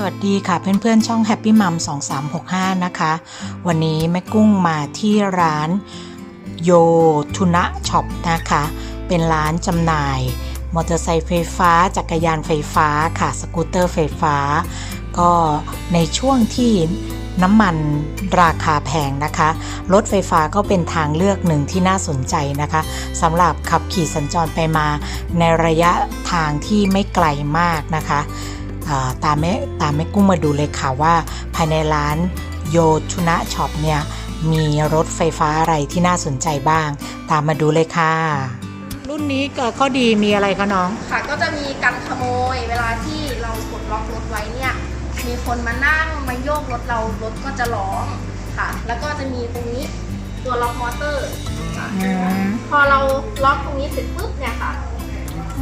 สวัสดีค่ะเพื่อนๆช่อง Happy Mom 2365 นะคะ วันนี้แม่กุ้งมาที่ร้านโยทุนะช็อปนะคะ เป็นร้านจำหน่าย มอเตอร์ไซค์ไฟฟ้า จักรยานไฟฟ้าค่ะสกูตเตอร์ไฟฟ้า ก็ในช่วงที่น้ำมันราคาแพงนะคะ รถไฟฟ้าก็เป็นทางเลือกหนึ่งที่น่าสนใจนะคะสำหรับขับขี่สัญจรไปมาในระยะทางที่ไม่ไกลมากนะคะ ตามแม่ตามแม่กุ้งมาดูเลยค่ะว่า ภายในร้านโยชุนะช็อปเนี่ยมีรถไฟฟ้าอะไรที่น่าสนใจบ้าง ตามมาดูเลยค่ะ รุ่นนี้ก็ข้อดีมีอะไรคะน้อง ค่ะก็จะมีกันขโมยเวลาที่เรากดล็อกรถไว้เนี่ยมีคนมานั่งมาโยกรถเรารถก็จะร้องค่ะ แล้วก็จะมีตรงนี้ตัวล็อกมอเตอร์ค่ะพอเราล็อกตรงนี้เสร็จปุ๊บเนี่ยค่ะ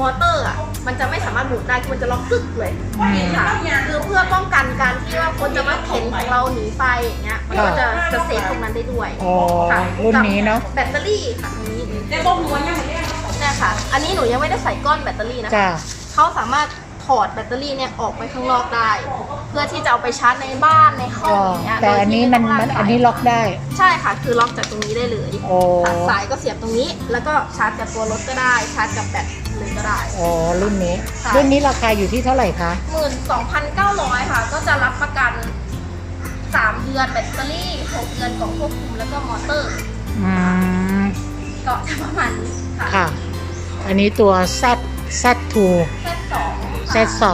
มอเตอร์อะมันจะไม่สามารถหมุนได้คือมันจะล็อกกึกเลยอืมค่ะคือเพื่อป้องกันการที่ว่าคนจะมาเข็นของเราหนีไปอย่างเงี้ยมันก็จะจะเซฟตรงนั้นได้ด้วยอ๋อค่ะรุ่นนี้เนาะกับแบตเตอรี่ค่ะตรงนี้ได้บอกหนูยังไม่ได้เนี่ยค่ะ อันนี้หนูยังไม่ได้ใส่ก้อนแบตเตอรี่นะคะจ้าเขาสามารถ ถอดแบตเตอรี่เนี่ยออกไปข้างนอกได้ เพื่อที่จะเอาไปชาร์จในบ้านในห้องอย่างเงี้ยแต่อันนี้มันโดยมันที่ไต้งอันนี้ล็อกได้ ใช่ค่ะ คือล็อกจากตรงนี้ได้เลยโอ้ค่ะสายก็เสียบตรงนี้ แล้วก็ชาร์จกับตัวรถก็ได้ ชาร์จกับแบตเลยก็ได้อ๋อรุ่นนี้ค่ะรุ่นนี้ราคาอยู่ที่เท่าไหร่คะหมื่นสองพันเก้าร้อยค่ะ ก็จะรับประกันสามเดือนแบตเตอรี่หกเดือนกล่องควบคุมแล้วก็มอเตอร์อืมก็จะประมาณนี้ค่ะค่ะอันนี้ตัว Z Z2 เซต สองค่ะ Z2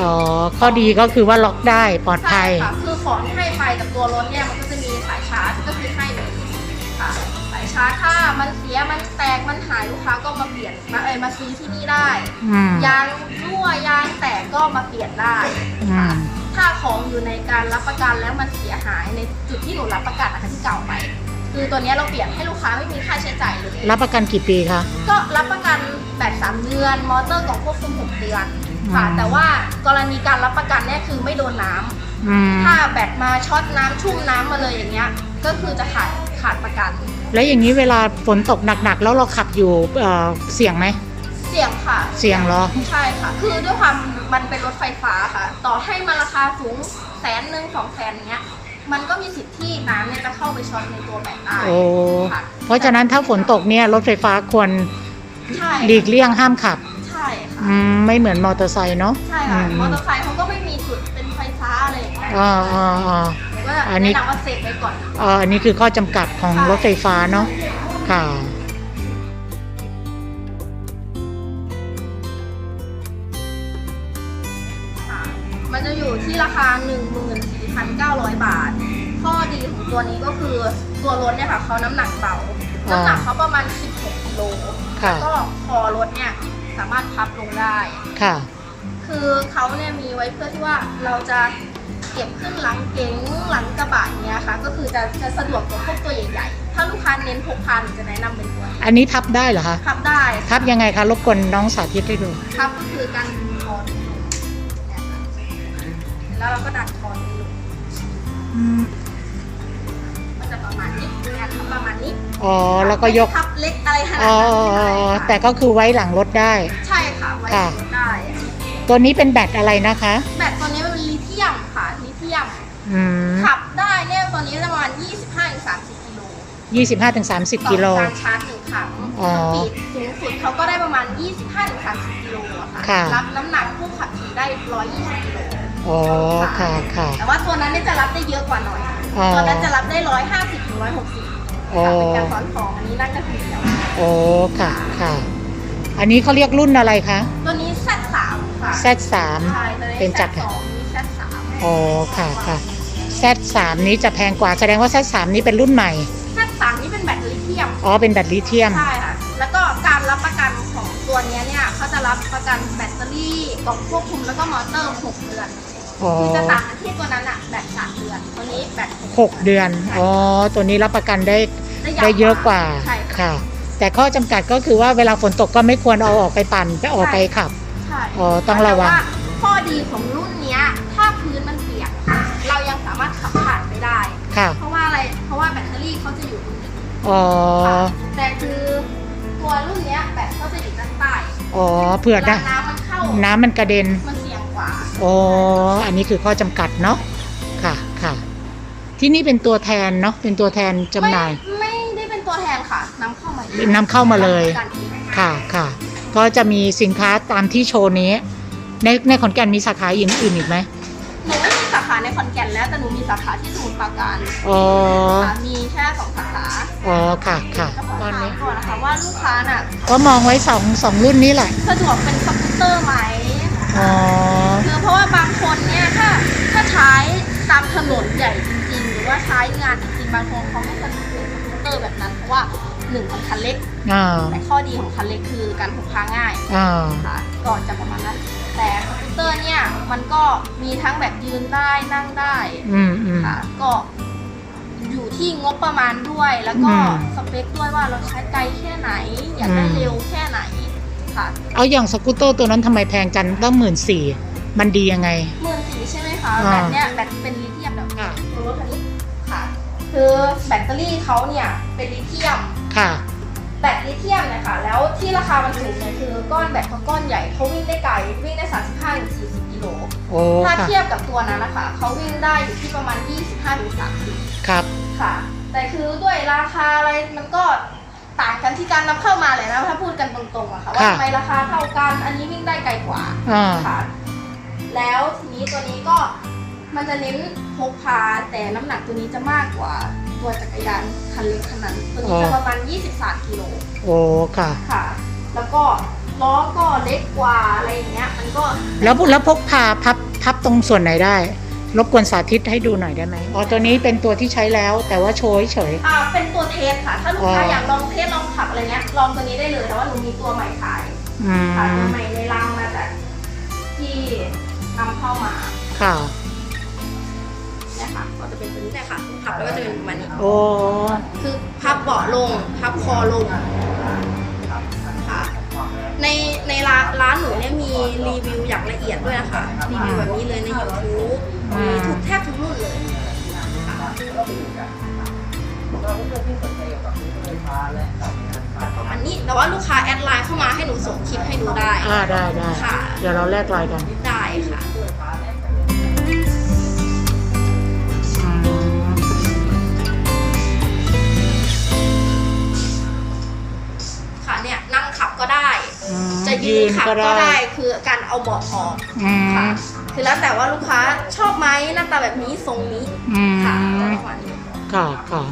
อ๋อ ข้อดีก็คือว่าล็อกได้ปลอดภัใช่ยค่ะคือของที่ให้ไปกับตัวรถเนี่ยมันก็จะมีสายชาร์จก็คือให้เลยค่ะสายชาร์จถ้ามันเสียมันแตกมันหายลูกค้าก็มาเปลี่ยนมาเอยมาซื้อที่นี่ได้ อืมยางรั่วยางแตกก็มาเปลี่ยนได้ อืม ถ้าของอยู่ในการรับประกันแล้วมันเสียหายในจุดที่หนูรับประกันนะคะที่เก่าไป คือตัวเนี้ยเราเปลี่ยนให้ลูกค้าไม่มีค่าใช้จ่ายเลยรับประกันกี่ปีคะ ก็รับประกันแบตสามเดือน มอเตอร์กล่องควบคุมหกเดือนค่ะอืมแต่ว่ากรณีการรับประกันเนี่ยคือไม่โดนน้ำอืม ถ้าแบตมาช็อตน้ำชุ่มน้ำมาเลยอย่างเงี้ย ก็คือจะขาดขาดประกัน แล้วอย่างนี้เวลาฝนตกหนักๆ แล้วเราขับอยู่เอ่อเสี่ยงไหม เสี่ยงค่ะ เสี่ยงเหรอ ใช่ค่ะ คือด้วยความมันเป็นรถไฟฟ้าค่ะ ต่อให้มันราคาสูงแสนหนึ่งสองแสนเงี้ย มันก็มีสิทธิ์ที่น้ำเนี่ยจะเข้าไปช็อตในตัวแบตได้โอ้ค่ะเพราะฉะนั้นถ้าฝนตกเนี่ยรถไฟฟ้าควรใช่หลีกเลี่ยงห้ามขับใช่ค่ะอืมไม่เหมือนมอเตอร์ไซค์เนาะใช่ค่ะอืมอเตอร์ไซค์เขาก็ไม่มีจุดเป็นไฟฟ้าอะไรอย่างเงี้ยอ่าอ่าอ่า ก็จะอันนี้ แนะนำว่าเซฟไว้ก่อน อ่าอันนี้คือข้อจำกัดของรถไฟฟ้าเนาะค่ะค่ะมันจะอยู่ที่ราคา 14,900 บาท ข้อดีของตัวนี้ก็คือตัวรถเนี่ยค่ะเขาน้ำหนักเบาอ่าน้ำหนักเขาประมาณ 16กิโลค่ะก็คอรถเนี่ยสามารถพับลงได้ ค่ะ คือเขาเนี่ยมีไว้เพื่อที่ว่าเราจะเก็บขึ้นหลังเก๋งหลังกระบะเนี้ยค่ะ ก็คือจะจะสะดวกกว่าพวกตัวใหญ่ๆ ถ้าลูกค้าเน้นพกพาหนูจะแนะนำเป็นตัวนี้อันนี้พับได้เหรอคะ พับได้พับยังไงคะรบกวนน้องสาธิตให้ดู พับก็คือการดึงคอดึงลงเนี่ยค่ะแล้วเราก็ดันคอดึ งลงมันจะประมาณนี้งานทำประมาณนี้อ๋อ แล้วก็ยกพับเล็กอะไรขนาดอ๋อ นั้นไม่ได้ค่ะแต่ก็คือไว้หลังรถได้ ใช่ค่ะไว้ค่ะรถได้ ตัวนี้เป็นแบตอะไรนะคะ แบตตัวนี้มันเป็นลิเธียมค่ะลิเธียม อืมขับได้เนี่ยตัวนี้ประมาณ 25-30กิโลยี่สิบห้าถึงสามสิบกิโลต่อการชาร์จหนึ่งครั้งอ๋อสปีดสูงสุดเขาก็ได้ประมาณ 25-30กิโลอะค่ะ ค่ะ รับน้ำหนักผู้ขับขี่ได้ 120กิโล อ๋อค่ะค่ะ แต่ว่าตัวนั้นเนี่ยจะรับได้เยอะกว่าหน่อย อ๋อ ตัวนั้นจะรับได้150ถึง160อ๋อค่ะเป็นการสอนของอันนี้นั่งกระถิ่นเดียวโอ้ค่ะค่ะ อันนี้เขาเรียกรุ่นอะไรคะ ตัวนี้ Z3 ค่ะ Z3 ใช่ตัวนี้เป็นจักร Z2 นี้ Z3 อ๋อค่ะค่ะ Z3 นี้จะแพงกว่าแสดงว่า Z3 นี้เป็นรุ่นใหม่ Z3 นี่เป็นแบตลิเธียม อ๋อเป็นแบตลิเธียม ใช่ค่ะ แล้วก็การรับประกันของตัวเนี้ยเนี่ยเขาจะรับประกันแบตเตอรี่กล่องควบคุมแล้วก็มอเตอร์ 6 เดือนอ๋อ คือจะต่างกันที่ตัวนั้นอะแบต3เดือนตัวนี้แบตหกเดือน อ๋อ ตัวนี้รับประกันได้ได้ยาวได้เยอะกว่า ใช่ค่ะค่ะแต่ข้อจำกัดก็คือว่าเวลาฝนตกก็ไม่ควรเอาออกไปปั่นไปออกไปขับ ใช่ อ๋อ ต้องระวังแต่าข้อดีของรุ่นเนี้ยถ้าพื้นมันเปียก เรายังสามารถขับผ่านไปได้ ค่ะ เพราะว่าอะไร เพราะว่าแบตเตอรี่เขาจะอยู่ตรงนี้อ๋อค่ะแต่คือตัวรุ่นเนี้ยแบตเขาจะอยู่ด้านใต้ อ๋อ เผื่อเวลานะน้ำมันเข้า น้ำมันกระเด็น มัน โอ้อันนี้คือข้อจำกัดเนาะค่ะค่ะ ที่นี่เป็นตัวแทนเนาะเป็นตัวแทนจำหน่ายไม่ไม่ได้เป็นตัวแทนค่ะนำเข้ามาเองนำเข้ามาเลยการเองค่ะค่ะ ก็จะมีสินค้าตามที่โชว์นี้ ในในขอนแก่นมีสาขาอย่างอื่นอีกไหมหนูไม่มีสาขาในขอนแก่นแล้วแต่หนูมีสาขาที่สมุทรปราการอ๋อค่ะมีแค่สองสาขาอ๋อค่ะค่ะก็ขอตอนถามนี้ก่อนนะคะว่าลูกค้าน่ะก็มองไว้สองสองรุ่นนี้แหละ สะดวกเป็นสกูตเตอร์ไหมอ๋อ คือเพราะว่าบางคนเนี่ยถ้าถ้าใช้ตามถนนใหญ่จริงๆ หรือว่าใช้งานจริงๆบางคนเขาไม่สะดวกเป็นสกูตเตอร์แบบนั้นเพราะว่าหนึ่งของคันเล็กอ่าแต่ข้อดีของคันเล็กคือการพกพาง่ายอ่าค่ะก่อนจะประมาณนั้น แต่สกูตเตอร์เนี่ยมันก็มีทั้งแบบยืนได้นั่งได้อืมอืม ค่ะก็อยู่ที่งบประมาณด้วยแล้วก็อืมสเปคด้วยว่าเราใช้ไกลแค่ไหน อยากได้อืม เร็วแค่ไหนค่ะ เอาอย่างสกูตเตอร์ตัวนั้นทำไมแพงจังตั้งหมื่นสี่ มันดียังไงหมื่นสี่ใช่ไหมคะอ่าแบตเนี่ยแบตเป็นลิเธียมแบบค่ะรถคันนี้ค่ะ คือแบตเตอรี่เขาเนี่ยเป็นลิเธียมค่ะ แบตลิเธียมเนี่ยค่ะ แล้วที่ราคามันถูกเนี่ยคือก้อนแบตเขาก้อนใหญ่เขาวิ่งได้ไกลวิ่งได้ 35ถึง40กิโลโอ้ถ้าค่ะเทียบกับตัวนั้นนะคะเขาวิ่งได้อยู่ที่ประมาณ 25ถึง30ครับค่ะ แต่คือด้วยราคาอะไรมันก็ต่างกันที่การนำเข้ามาเลยนะถ้าพูดกันตรงๆอะค่ะว่าค่ะทำไมราคาเท่ากันอันนี้วิ่งได้ไกลกว่าอ่าค่ะ แล้วทีนี้ตัวนี้ก็มันจะเน้นพกพาแต่น้ำหนักตัวนี้จะมากกว่าตัวจักรยานคันเล็กคันนั้น ตัวนี้จะประมาณ 23กิโลโอ้ค่ะ ค่ะ แล้วก็ล้อก็เล็กกว่าอะไรอย่างเงี้ย มันก็แล้วแล้วพกพาพับพับตรงส่วนไหนได้ รบกวนสาธิตให้ดูหน่อยได้ไหมอ๋อตัวนี้เป็นตัวที่ใช้แล้วแต่ว่าโชว์เฉย อ่าเป็นตัวเทสค่ะ ถ้าลูกค้าอ๋อออยากลองเทสลองขับอะไรเงี้ยลองตัวนี้ได้เลยแต่ว่าหนูมีตัวใหม่ขายอืมค่ะตัวใหม่ในรังมาจากที่ นำเข้ามาค่ะ เนี่ยค่ะก็จะเป็นตัวนี้แหละค่ะขับแล้วก็จะเป็นประมาณนี้โอ้ คือพับเบาะลง พับคอลงค่ะในในร้านร้านหนูเนี่ยมีรีวิวอย่างละเอียดด้วยนะคะรีวิวแบบนี้เลยใน YouTube มีทุกแทบทุกรุ่นเลยค่ะประมาณนี้แต่ว่าลูกค้าแอดไลน์เข้ามาให้หนูส่งคลิปให้ดูได้อ่าได้ได้ค่ะ เดี๋ยวเราแลกไลน์กัน ได้ ค่ะอืมค่ะเนี่ยนั่งขับก็ได้อืมจะยืนขับก็ได้คือการเอาเบาะออกอืมค่ะ คือแล้วแต่ว่าลูกค้าชอบไหมหน้าตาแบบนี้ทรงนี้อืมค่ะประมาณนี้ค่ะค่ะ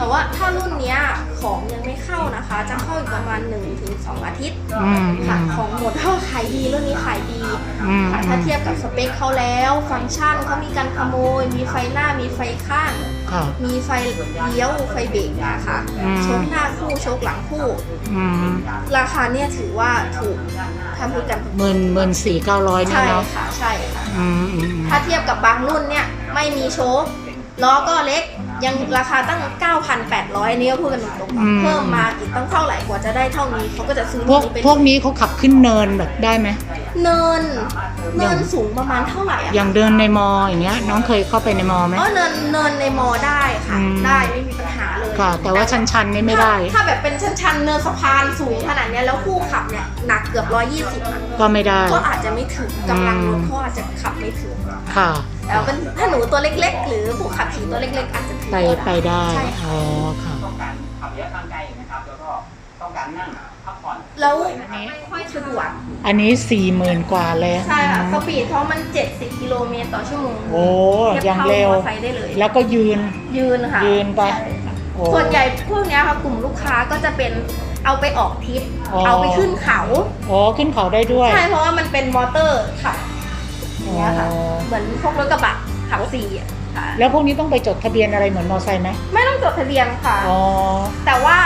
แต่ว่าถ้ารุ่นเนี้ยของยังไม่เข้านะคะ จะเข้าอีกประมาณ 1-2 อาทิตย์อืมอืค่ะมของหมดเท่าขายดีรุ่นนี้ขายดีอืม ค่ะถ้าเทียบกับสเปคเขาแล้ว ฟังก์ชันเขามีการขโมย มีไฟหน้ามีไฟข้างค่ะมีไฟเลี้ยวไฟเบรกนะคะอืม โชคหน้าคู่โชคหลังคู่ อืมราคาเนี่ยถือว่าถูกทำพูดกันตรงหมื่นหมื่นสี่เก้าร้อยๆเนี่ยใช่เนาะค่ะใช่ค่ะ อืมอืมอืมถ้าเทียบกับบางรุ่นเนี่ยไม่มีโชคล้อก็เล็ก ยังราคาตั้ง 9,800อันนี้ก็พูดกันตรงๆเพิ่มมาอีกตั้งเท่าไหร่กว่าจะได้เท่านี้เขาก็จะซื้อพวกนี้เป็นพวกนี้เขาขับขึ้นเนินแบบได้ไหม เนินเนินสูงประมาณเท่าไหร่อะอย่างเดินในมออย่างเงี้ย น้องเคยเข้าไปในมอไหม อ๋อเนินเนินในมอได้ค่ะ อืม ได้ไม่มีปัญหาเลยค่ะ แต่ว่าชันๆนี่ไม่ได้ ถ้าถ้าแบบเป็นชันๆเนินสะพานสูงขนาดเนี้ยแล้วคู่ขับเนี่ยหนักเกือบ 120อะก็ไม่ได้ ก็อาจจะไม่ถึงกำลังรอืถมเขาอาจจะขับไม่ถึง ค่ะ แต่เป็นถ้าหนูตัวเล็ก ๆ หรือผู้ขับขี่ตัวเล็ก ๆ อาจจะถึงไปก็ไปได้ ใช่ค่ะอ๋อค่ะ ต้องการขับระยะทางไกลนะครับแล้วก็ต้องการนั่งพักผ่อนแล้วอันนี้ไม่ค่อยสะดวกอันนี้สี่หมื่นกว่าเลยใช่ค่ะสอืมปีดเขามัน 70 กิโลเมตรต่อชั่วโมงโอ้ทีบยังท่าเร็ว มอไซค์ได้เลย แล้วก็ยืน ยืนค่ะยืนไป ใช่ค่ะโอ้ ส่วนใหญ่พวกเนี้ยค่ะกลุ่มลูกค้าก็จะเป็นเอาไปออกทริป อ๋อ เอาไปขึ้นเขา อ๋อขึ้นเขาได้ด้วย ใช่เพราะว่ามันเป็นมอเตอร์ค่ะ อย่างเงี้ยค่ะอ๋อเหมือนพวกรถกระบะขับสี่อะค่ะแล้วพวกนี้ต้องไปจดทะเบียนอะไรเหมือนมอไซค์ไหมไม่ต้องจดทะเบียนค่ะ อ๋อ แต่ว่า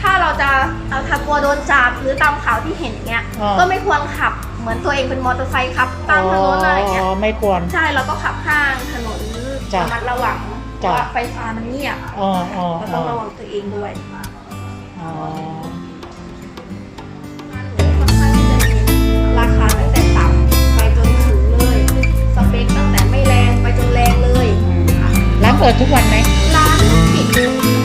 ถ้าเราจะเอาถ้ากลัวโดนจับหรือตามข่าวที่เห็นอย่างเงี้ย อ่า ก็ไม่ควรขับเหมือนตัวเองเป็นมอเตอร์ไซค์ขับตามถนนอะไรเงี้ยอ๋อไม่ควร ใช่เราก็ขับข้างถนนจ้ะระมัดระวังเพจ้ะ ราะว่าไฟฟ้ามันเงียบอ๋ออ๋อเราอ๋ต้อองระวังตัวเองด้วย อ๋อ เปิดทุกวันไหมร้านปิด